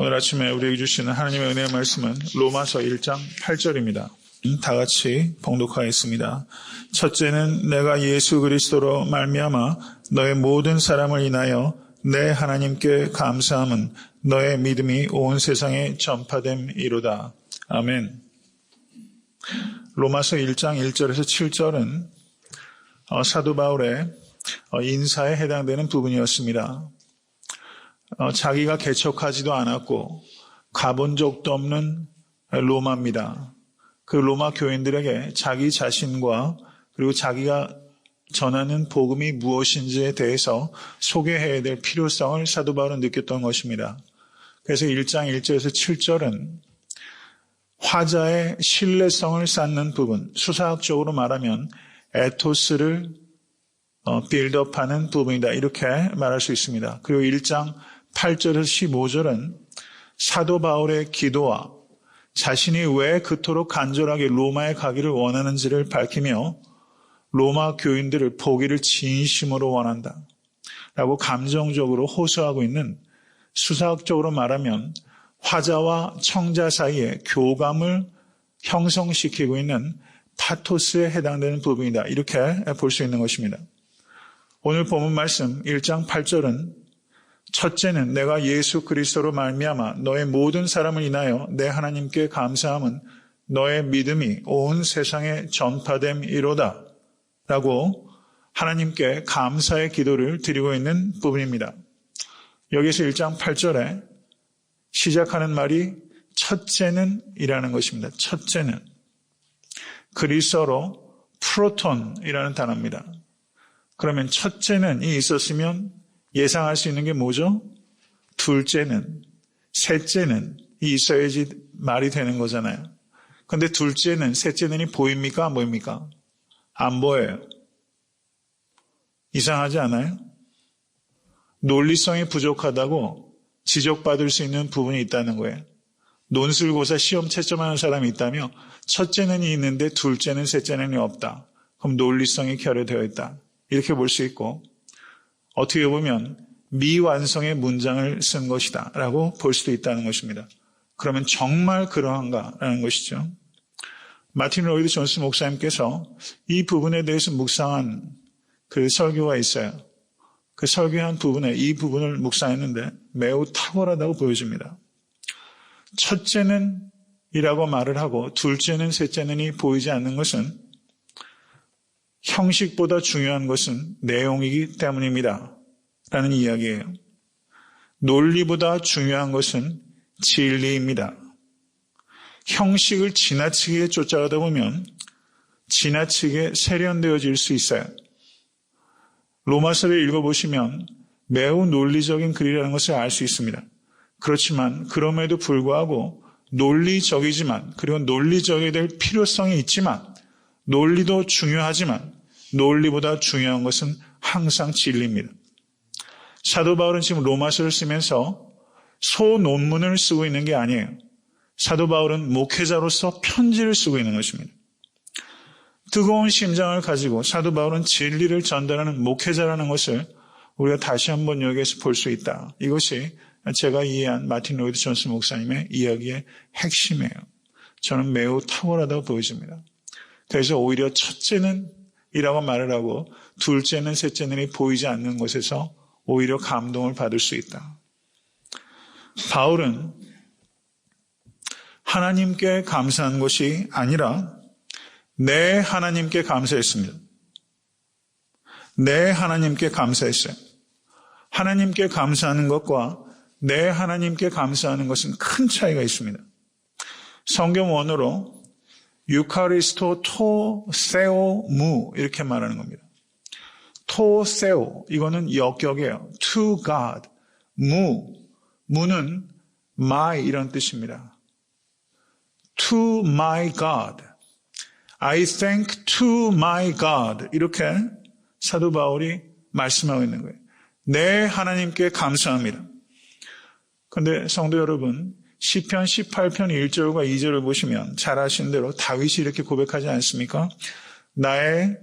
오늘 아침에 우리에게 주시는 하나님의 은혜의 말씀은 로마서 1장 8절입니다. 다 같이 봉독하겠습니다. 첫째는 내가 예수 그리스도로 말미암아 너의 모든 사람을 인하여 내 하나님께 감사함은 너의 믿음이 온 세상에 전파됨이로다. 아멘. 로마서 1장 1절에서 7절은 어, 사도 바울의 어, 인사에 해당되는 부분이었습니다. 어, 자기가 개척하지도 않았고 가본 적도 없는 로마입니다. 그 로마 교인들에게 자기 자신과 그리고 자기가 전하는 복음이 무엇인지에 대해서 소개해야 될 필요성을 사도 바울은 느꼈던 것입니다. 그래서 1장 1절에서 7절은 화자의 신뢰성을 쌓는 부분, 수사학적으로 말하면 에토스를 어, 빌드업하는 부분이다. 이렇게 말할 수 있습니다. 그리고 1장 8절에서 15절은 사도 바울의 기도와 자신이 왜 그토록 간절하게 로마에 가기를 원하는지를 밝히며 로마 교인들을 보기를 진심으로 원한다. 라고 감정적으로 호소하고 있는 수사학적으로 말하면 화자와 청자 사이에 교감을 형성시키고 있는 파토스에 해당되는 부분이다. 이렇게 볼 수 있는 것입니다. 오늘 본문 말씀 1장 8절은 첫째는 내가 예수 그리스도로 말미암아 너의 모든 사람을 인하여 내 하나님께 감사함은 너의 믿음이 온 세상에 전파됨이로다. 라고 하나님께 감사의 기도를 드리고 있는 부분입니다. 여기서 1장 8절에 시작하는 말이 첫째는 이라는 것입니다. 첫째는 그리스어로 프로톤이라는 단어입니다. 그러면 첫째는 이 있었으면 예상할 수 있는 게 뭐죠? 둘째는, 셋째는 이 있어야지 말이 되는 거잖아요. 근데 둘째는, 셋째는이 보입니까? 안 보입니까? 안 보여요. 이상하지 않아요? 논리성이 부족하다고 지적받을 수 있는 부분이 있다는 거예요. 논술고사 시험 채점하는 사람이 있다며 첫째는 있는데 둘째는 셋째는 없다. 그럼 논리성이 결여되어 있다. 이렇게 볼 수 있고 어떻게 보면 미완성의 문장을 쓴 것이다 라고 볼 수도 있다는 것입니다. 그러면 정말 그러한가라는 것이죠. 마틴 로이드 존스 목사님께서 이 부분에 대해서 묵상한 그 설교가 있어요. 그 설교한 부분에 이 부분을 묵상했는데 매우 탁월하다고 보여집니다. 첫째는 이라고 말을 하고 둘째는 셋째는이 보이지 않는 것은 형식보다 중요한 것은 내용이기 때문입니다. 라는 이야기예요. 논리보다 중요한 것은 진리입니다. 형식을 지나치게 쫓아가다 보면 지나치게 세련되어질 수 있어요. 로마서를 읽어보시면 매우 논리적인 글이라는 것을 알 수 있습니다. 그렇지만 그럼에도 불구하고 논리적이지만 그리고 논리적이 될 필요성이 있지만 논리도 중요하지만 논리보다 중요한 것은 항상 진리입니다. 사도 바울은 지금 로마서를 쓰면서 소 논문을 쓰고 있는 게 아니에요. 사도 바울은 목회자로서 편지를 쓰고 있는 것입니다. 뜨거운 심장을 가지고 사도 바울은 진리를 전달하는 목회자라는 것을 우리가 다시 한번 여기에서 볼 수 있다. 이것이 제가 이해한 마틴 로이드 존스 목사님의 이야기의 핵심이에요. 저는 매우 탁월하다고 보여집니다. 그래서 오히려 첫째는 이라고 말을 하고 둘째는 셋째는 보이지 않는 것에서 오히려 감동을 받을 수 있다. 바울은 하나님께 감사한 것이 아니라 내 하나님께 감사했습니다. 내 하나님께 감사했어요. 하나님께 감사하는 것과 내 하나님께 감사하는 것은 큰 차이가 있습니다. 성경 원어로 유카리스토 토 세오 무 이렇게 말하는 겁니다. 토 세오 이거는 역격이에요. To God 무 무는 my 이런 뜻입니다. To my God I thank to my God 이렇게 사도 바울이 말씀하고 있는 거예요. 내 하나님께 감사합니다. 그런데 성도 여러분, 시편 18편 1절과 2절을 보시면 잘 아시는 대로 다윗이 이렇게 고백하지 않습니까? 나의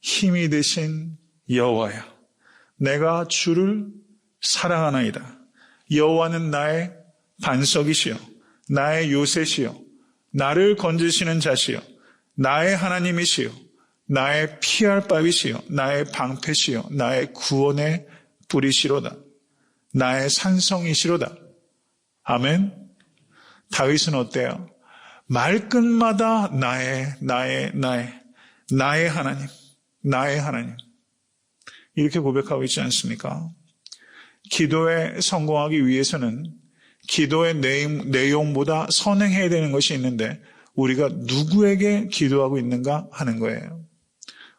힘이 되신 여호와야. 내가 주를 사랑하나이다. 여호와는 나의 반석이시요 나의 요새시요 나를 건지시는 자시요 나의 하나님이시요 나의 피할 바위시요 나의 방패시요 나의 구원의 뿌리시로다 나의 산성이시로다 아멘 다윗은 어때요? 말끝마다 나의 나의 나의 나의 하나님 나의 하나님 이렇게 고백하고 있지 않습니까? 기도에 성공하기 위해서는 기도의 내용, 내용 보다 선행해야 되는 것이 있는데 우리가 누구에게 기도하고 있는가 하는 거예요.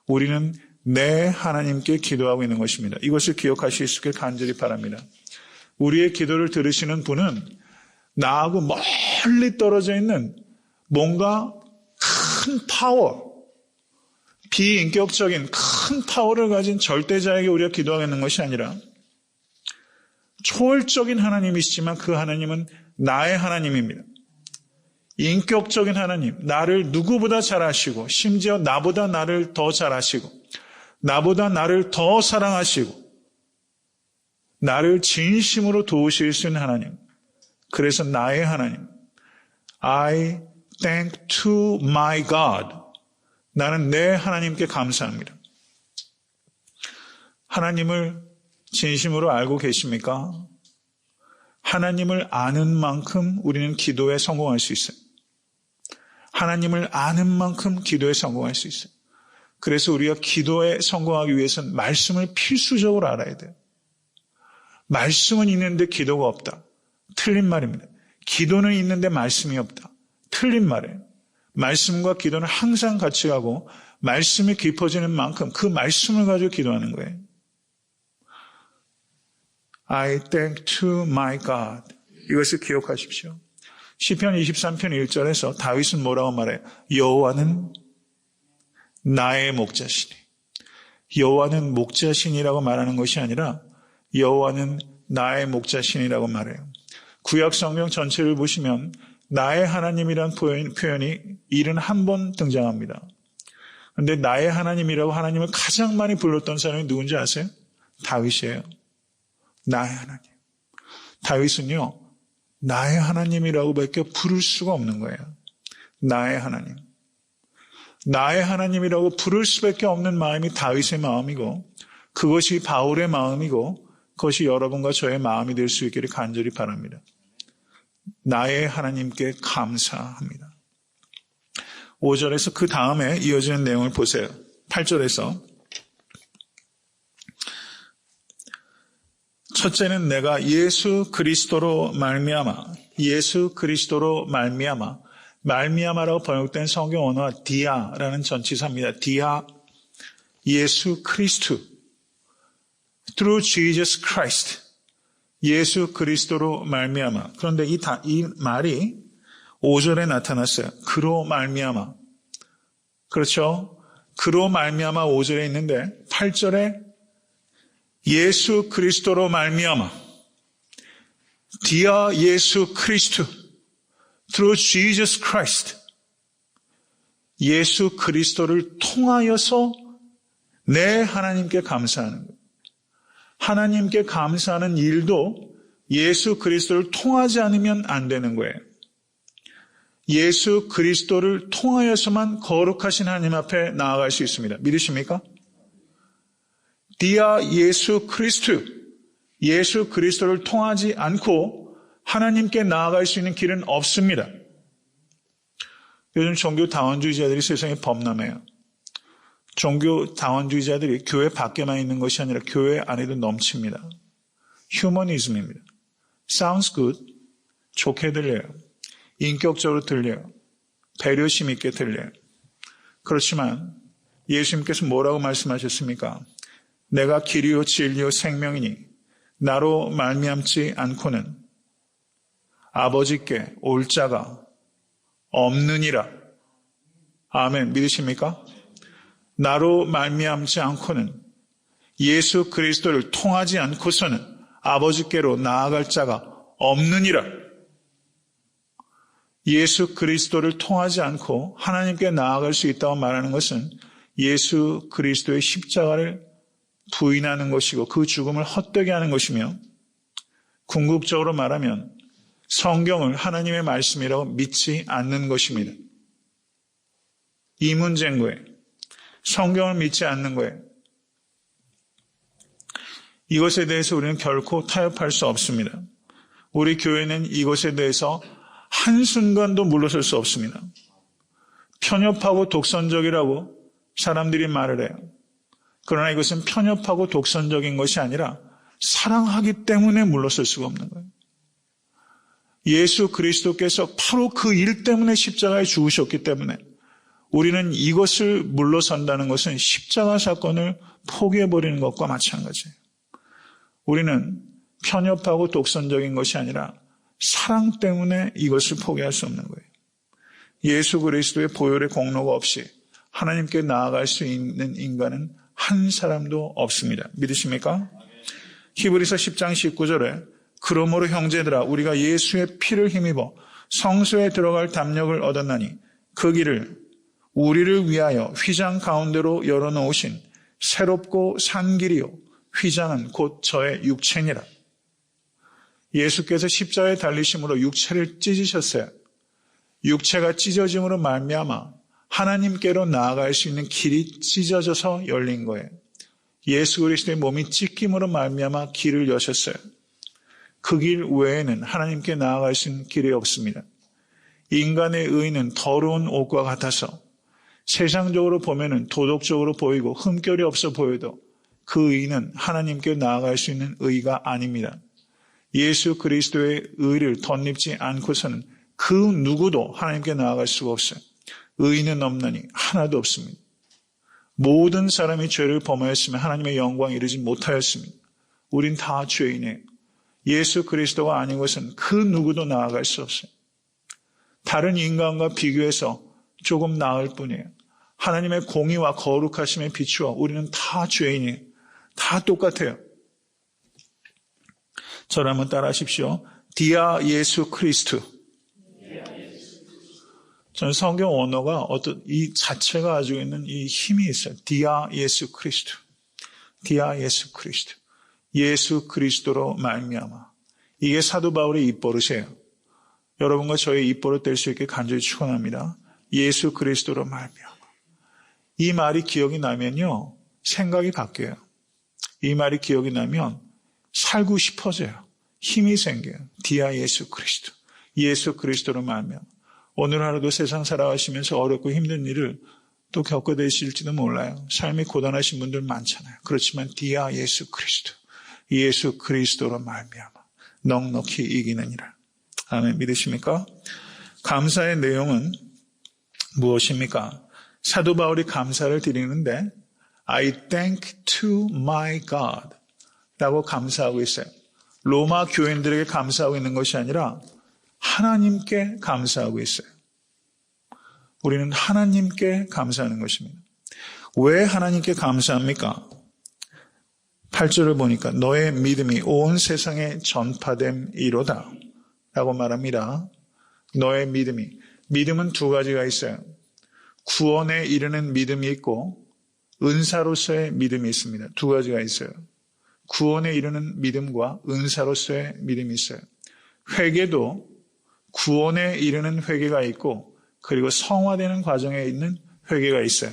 우리는 내 하나님께 기도하고 있는 것입니다. 이것을 기억하실 수 있길 간절히 바랍니다. 우리의 기도를 들으시는 분은 나하고 멀리 떨어져 있는 뭔가 큰 파워, 비인격적인 큰 파워를 가진 절대자에게 우리가 기도하겠는 것이 아니라 초월적인 하나님이시지만 그 하나님은 나의 하나님입니다. 인격적인 하나님, 나를 누구보다 잘 아시고, 심지어 나보다 나를 더 잘 아시고, 나보다 나를 더 사랑하시고, 나를 진심으로 도우실 수 있는 하나님. 그래서 나의 하나님. I thank to my God. 나는 내 하나님께 감사합니다. 하나님을 진심으로 알고 계십니까? 하나님을 아는 만큼 우리는 기도에 성공할 수 있어요. 하나님을 아는 만큼 기도에 성공할 수 있어요. 그래서 우리가 기도에 성공하기 위해서는 말씀을 필수적으로 알아야 돼요. 말씀은 있는데 기도가 없다. 틀린 말입니다. 기도는 있는데 말씀이 없다. 틀린 말이에요. 말씀과 기도는 항상 같이 가고 말씀이 깊어지는 만큼 그 말씀을 가지고 기도하는 거예요. I thank to my God. 이것을 기억하십시오. 시편 23편 1절에서 다윗은 뭐라고 말해요? 여호와는 나의 목자시니. 여호와는 목자신이라고 말하는 것이 아니라 여호와는 나의 목자신이라고 말해요. 구약 성경 전체를 보시면 나의 하나님이란 표현이 71번 등장합니다. 그런데 나의 하나님이라고 하나님을 가장 많이 불렀던 사람이 누군지 아세요? 다윗이에요. 나의 하나님. 다윗은요, 나의 하나님이라고밖에 부를 수가 없는 거예요. 나의 하나님. 나의 하나님이라고 부를 수밖에 없는 마음이 다윗의 마음이고, 그것이 바울의 마음이고, 그것이 여러분과 저의 마음이 될 수 있기를 간절히 바랍니다. 나의 하나님께 감사합니다. 5절에서 그 다음에 이어지는 내용을 보세요. 8절에서 첫째는 내가 예수 그리스도로 말미암아 예수 그리스도로 말미암아 말미암아라고 번역된 성경 언어와 디아라는 전치사입니다. 디아 예수 그리스도 through Jesus Christ 예수 그리스도로 말미암아 그런데 이, 다, 이 말이 5절에 나타났어요. 그로 말미암아 그렇죠? 그로 말미암아 5절에 있는데 8절에 예수 그리스도로 말미암아 디아 예수 그리스도 through Jesus Christ 예수 그리스도를 통하여서 내 하나님께 감사하는 것. 하나님께 감사하는 일도 예수 그리스도를 통하지 않으면 안 되는 거예요. 예수 그리스도를 통하여서만 거룩하신 하나님 앞에 나아갈 수 있습니다. 믿으십니까? 디아 예수 그리스도, 예수 그리스도를 통하지 않고 하나님께 나아갈 수 있는 길은 없습니다. 요즘 종교 다원주의자들이 세상에 범람해요. 종교 다원주의자들이 교회 밖에만 있는 것이 아니라 교회 안에도 넘칩니다. 휴머니즘입니다. Sounds good. 좋게 들려요. 인격적으로 들려요. 배려심 있게 들려요. 그렇지만 예수님께서 뭐라고 말씀하셨습니까? 내가 길이요 진리요 생명이니 나로 말미암지 않고는 아버지께 올 자가 없느니라. 아멘. 믿으십니까? 나로 말미암지 않고는 예수 그리스도를 통하지 않고서는 아버지께로 나아갈 자가 없느니라. 예수 그리스도를 통하지 않고 하나님께 나아갈 수 있다고 말하는 것은 예수 그리스도의 십자가를 부인하는 것이고 그 죽음을 헛되게 하는 것이며 궁극적으로 말하면 성경을 하나님의 말씀이라고 믿지 않는 것입니다. 이 문제인 거예요. 성경을 믿지 않는 거예요. 이것에 대해서 우리는 결코 타협할 수 없습니다. 우리 교회는 이것에 대해서 한순간도 물러설 수 없습니다. 편협하고 독선적이라고 사람들이 말을 해요. 그러나 이것은 편협하고 독선적인 것이 아니라 사랑하기 때문에 물러설 수가 없는 거예요. 예수 그리스도께서 바로 그 일 때문에 십자가에 죽으셨기 때문에 우리는 이것을 물러선다는 것은 십자가 사건을 포기해버리는 것과 마찬가지예요. 우리는 편협하고 독선적인 것이 아니라 사랑 때문에 이것을 포기할 수 없는 거예요. 예수 그리스도의 보혈의 공로가 없이 하나님께 나아갈 수 있는 인간은 한 사람도 없습니다. 믿으십니까? 히브리서 10장 19절에 그러므로 형제들아 우리가 예수의 피를 힘입어 성소에 들어갈 담력을 얻었나니 그 길을 우리를 위하여 휘장 가운데로 열어놓으신 새롭고 산 길이요 휘장은 곧 저의 육체니라. 예수께서 십자가에 달리심으로 육체를 찢으셨어요. 육체가 찢어짐으로 말미암아 하나님께로 나아갈 수 있는 길이 찢어져서 열린 거예요. 예수 그리스도의 몸이 찢김으로 말미암아 길을 여셨어요. 그 길 외에는 하나님께 나아갈 수 있는 길이 없습니다. 인간의 의는 더러운 옷과 같아서 세상적으로 보면은 도덕적으로 보이고 흠결이 없어 보여도 그 의는 하나님께 나아갈 수 있는 의가 아닙니다. 예수 그리스도의 의를 덧입지 않고서는 그 누구도 하나님께 나아갈 수가 없어요. 의는 없나니 하나도 없습니다. 모든 사람이 죄를 범하였으면 하나님의 영광 이르지 못하였습니다. 우린 다 죄인이에요. 예수 그리스도가 아닌 것은 그 누구도 나아갈 수 없어요. 다른 인간과 비교해서 조금 나을 뿐이에요. 하나님의 공의와 거룩하심에 비추어 우리는 다 죄인이에요. 다 똑같아요. 저를 한번 따라 하십시오. 디아 예수 크리스트. 저는 성경 언어가 어떤 이 자체가 가지고 있는 이 힘이 있어요. 디아 예수 크리스트. 디아 예수 크리스트. 예수 그리스도로 말미암아. 이게 사도 바울의 입버릇이에요. 여러분과 저의 입버릇 될 수 있게 간절히 축원합니다. 예수 그리스도로 말미암아. 이 말이 기억이 나면요. 생각이 바뀌어요. 이 말이 기억이 나면 살고 싶어져요. 힘이 생겨요. 디아 예수 그리스도. 예수 그리스도로 말미암아. 오늘 하루도 세상 살아가시면서 어렵고 힘든 일을 또 겪어내실지도 몰라요. 삶이 고단하신 분들 많잖아요. 그렇지만 디아 예수 그리스도. 예수 그리스도로 말미암아 넉넉히 이기느니라. 아멘 믿으십니까? 감사의 내용은 무엇입니까? 사도 바울이 감사를 드리는데 I thank to my God 라고 감사하고 있어요. 로마 교인들에게 감사하고 있는 것이 아니라 하나님께 감사하고 있어요. 우리는 하나님께 감사하는 것입니다. 왜 하나님께 감사합니까? 8절을 보니까 너의 믿음이 온 세상에 전파됨 이로다 라고 말합니다. 너의 믿음이 믿음은 두 가지가 있어요. 구원에 이르는 믿음이 있고 은사로서의 믿음이 있습니다. 두 가지가 있어요. 구원에 이르는 믿음과 은사로서의 믿음이 있어요. 회개도 구원에 이르는 회개가 있고 그리고 성화되는 과정에 있는 회개가 있어요.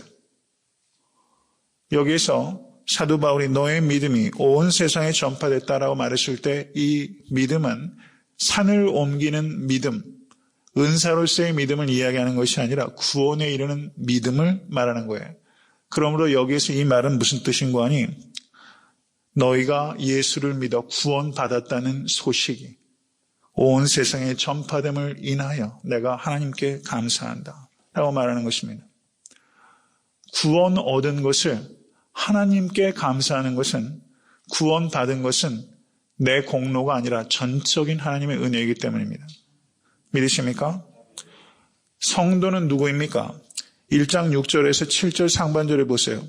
여기에서 사도 바울이 너의 믿음이 온 세상에 전파됐다라고 말했을 때 이 믿음은 산을 옮기는 믿음, 은사로서의 믿음을 이야기하는 것이 아니라 구원에 이르는 믿음을 말하는 거예요. 그러므로 여기에서 이 말은 무슨 뜻인고 하니 너희가 예수를 믿어 구원받았다는 소식이 온 세상에 전파됨을 인하여 내가 하나님께 감사한다. 라고 말하는 것입니다. 구원 얻은 것을 하나님께 감사하는 것은 구원 받은 것은 내 공로가 아니라 전적인 하나님의 은혜이기 때문입니다. 믿으십니까? 성도는 누구입니까? 1장 6절에서 7절 상반절에 보세요.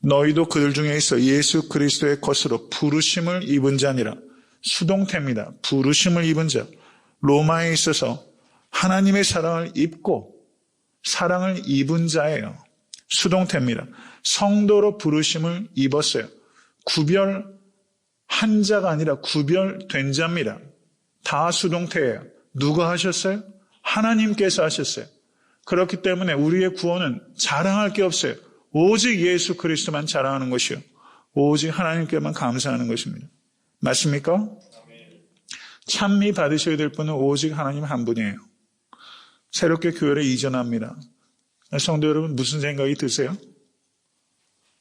너희도 그들 중에 있어 예수 그리스도의 것으로 부르심을 입은 자니라. 수동태입니다. 부르심을 입은 자. 로마에 있어서 하나님의 사랑을 입고 사랑을 입은 자예요. 수동태입니다. 성도로 부르심을 입었어요. 구별한 자가 아니라 구별된 자입니다. 다 수동태예요. 누가 하셨어요? 하나님께서 하셨어요. 그렇기 때문에 우리의 구원은 자랑할 게 없어요. 오직 예수 그리스도만 자랑하는 것이요. 오직 하나님께만 감사하는 것입니다. 맞습니까? 찬미 받으셔야 될 분은 오직 하나님 한 분이에요. 새롭게 교회를 이전합니다. 성도 여러분 무슨 생각이 드세요?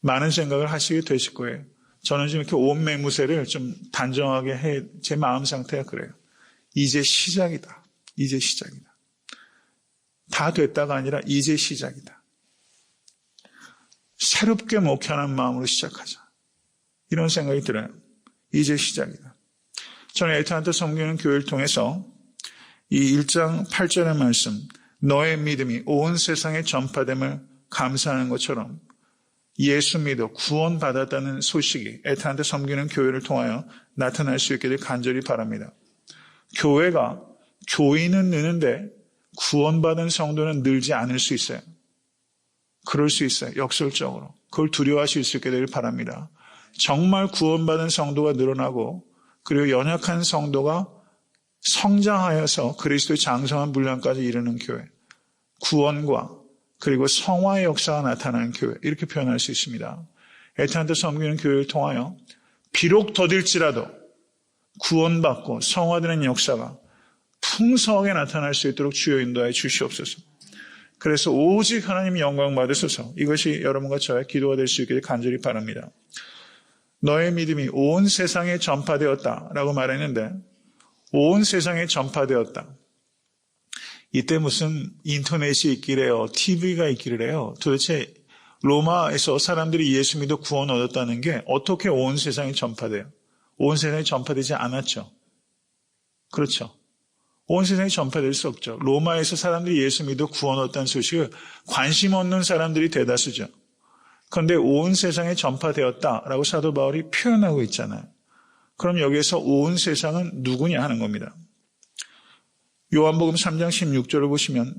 많은 생각을 하시게 되실 거예요. 저는 지금 이렇게 온 맹무새를 좀 단정하게 해, 제 마음 상태가 그래요. 이제 시작이다. 이제 시작이다. 다 됐다가 아니라 이제 시작이다. 새롭게 목회하는 마음으로 시작하자. 이런 생각이 들어요. 이제 시작이다. 저는 에탄트 섬기는 교회를 통해서 이 1장 8절의 말씀, 너의 믿음이 온 세상에 전파됨을 감사하는 것처럼 예수 믿어 구원받았다는 소식이 에탄트 섬기는 교회를 통하여 나타날 수 있기를 간절히 바랍니다. 교회가 교인은 느는데 구원받은 성도는 늘지 않을 수 있어요. 그럴 수 있어요. 역설적으로. 그걸 두려워하실 수 있게 되길 바랍니다. 정말 구원받은 성도가 늘어나고 그리고 연약한 성도가 성장하여서 그리스도의 장성한 분량까지 이르는 교회. 구원과 그리고 성화의 역사가 나타나는 교회. 이렇게 표현할 수 있습니다. 에탄트 섬기는 교회를 통하여 비록 더딜지라도 구원받고 성화되는 역사가 풍성하게 나타날 수 있도록 주여 인도하여 주시옵소서. 그래서 오직 하나님 영광 받으소서. 이것이 여러분과 저의 기도가 될 수 있기를 간절히 바랍니다. 너의 믿음이 온 세상에 전파되었다라고 말했는데 온 세상에 전파되었다. 이때 무슨 인터넷이 있기래요. TV가 있기래요. 도대체 로마에서 사람들이 예수 믿어 구원 얻었다는 게 어떻게 온 세상에 전파돼요? 온 세상에 전파되지 않았죠. 그렇죠. 온 세상에 전파될 수 없죠. 로마에서 사람들이 예수 믿어 구원 얻었다는 소식을 관심 없는 사람들이 대다수죠. 그런데 온 세상에 전파되었다라고 사도 바울이 표현하고 있잖아요. 그럼 여기에서 온 세상은 누구냐 하는 겁니다. 요한복음 3장 16절을 보시면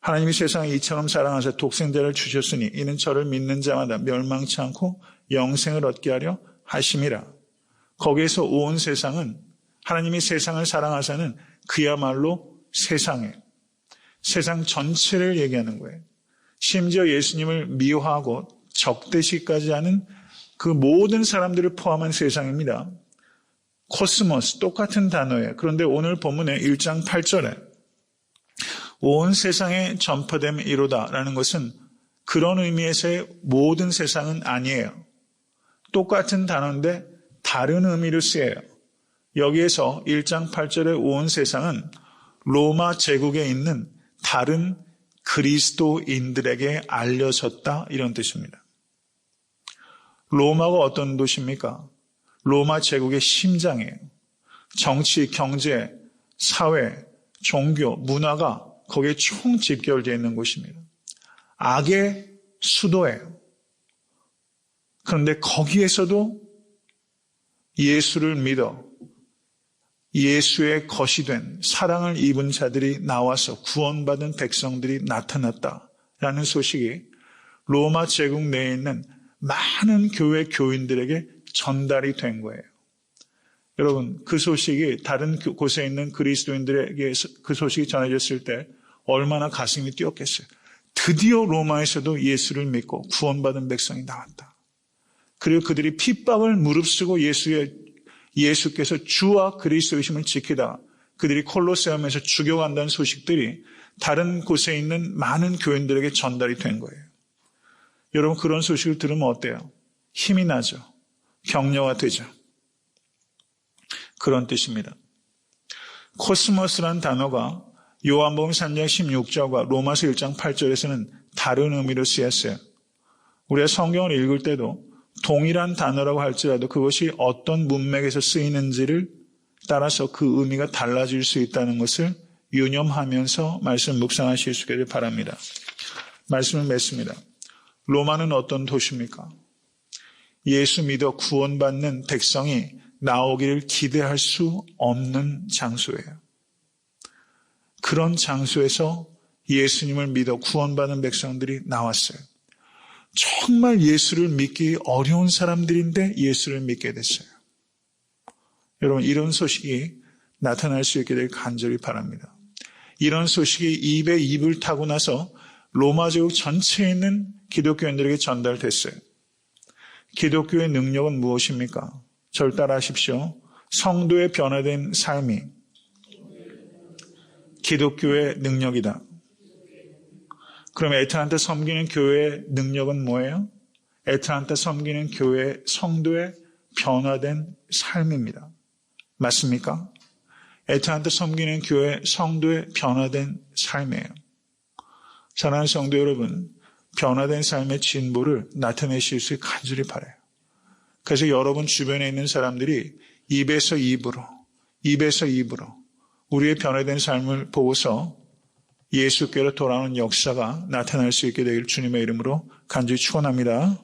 하나님이 세상을 이처럼 사랑하사 독생자를 주셨으니 이는 저를 믿는 자마다 멸망치 않고 영생을 얻게 하려 하심이라. 거기에서 온 세상은 하나님이 세상을 사랑하사는 그야말로 세상에 세상 전체를 얘기하는 거예요. 심지어 예수님을 미워하고 적대시까지 하는 그 모든 사람들을 포함한 세상입니다. 코스모스 똑같은 단어예요. 그런데 오늘 본문의 1장 8절에 온 세상에 전파됨 이로다라는 것은 그런 의미에서의 모든 세상은 아니에요. 똑같은 단어인데 다른 의미를 쓰여요. 여기에서 1장 8절의 온 세상은 로마 제국에 있는 다른 그리스도인들에게 알려졌다 이런 뜻입니다. 로마가 어떤 도시입니까? 로마 제국의 심장이에요. 정치, 경제, 사회, 종교, 문화가 거기에 총 집결되어 있는 곳입니다. 악의 수도예요. 그런데 거기에서도 예수를 믿어 예수의 것이 된 사랑을 입은 자들이 나와서 구원받은 백성들이 나타났다라는 소식이 로마 제국 내에 있는 많은 교회 교인들에게 전달이 된 거예요. 여러분, 그 소식이 다른 곳에 있는 그리스도인들에게 그 소식이 전해졌을 때 얼마나 가슴이 뛰었겠어요. 드디어 로마에서도 예수를 믿고 구원받은 백성이 나왔다. 그리고 그들이 핍박을 무릅쓰고 예수의 예수께서 주와 그리스도이심을 지키다 그들이 콜로세움에서 죽여간다는 소식들이 다른 곳에 있는 많은 교인들에게 전달이 된 거예요. 여러분 그런 소식을 들으면 어때요? 힘이 나죠. 격려가 되죠. 그런 뜻입니다. 코스모스란 단어가 요한복음 3장 16절과 로마서 1장 8절에서는 다른 의미로 쓰였어요. 우리가 성경을 읽을 때도 동일한 단어라고 할지라도 그것이 어떤 문맥에서 쓰이는지를 따라서 그 의미가 달라질 수 있다는 것을 유념하면서 말씀 묵상하실 수 있기를 바랍니다. 말씀을 맺습니다. 로마는 어떤 도시입니까? 예수 믿어 구원받는 백성이 나오기를 기대할 수 없는 장소예요. 그런 장소에서 예수님을 믿어 구원받은 백성들이 나왔어요. 정말 예수를 믿기 어려운 사람들인데 예수를 믿게 됐어요. 여러분, 이런 소식이 나타날 수 있게 되길 간절히 바랍니다. 이런 소식이 입에 입을 타고 나서 로마 제국 전체에 있는 기독교인들에게 전달됐어요. 기독교의 능력은 무엇입니까? 절 따라하십시오. 성도의 변화된 삶이 기독교의 능력이다. 그럼 에트란타 섬기는 교회의 능력은 뭐예요? 에트란타 섬기는 교회 성도의 변화된 삶입니다. 맞습니까? 에트란타 섬기는 교회 성도의 변화된 삶이에요. 사랑하는 성도 여러분, 변화된 삶의 진보를 나타내실 수 간절히 바래요. 그래서 여러분 주변에 있는 사람들이 입에서 입으로, 입에서 입으로 우리의 변화된 삶을 보고서 예수께로 돌아오는 역사가 나타날 수 있게 되길 주님의 이름으로 간절히 축원합니다.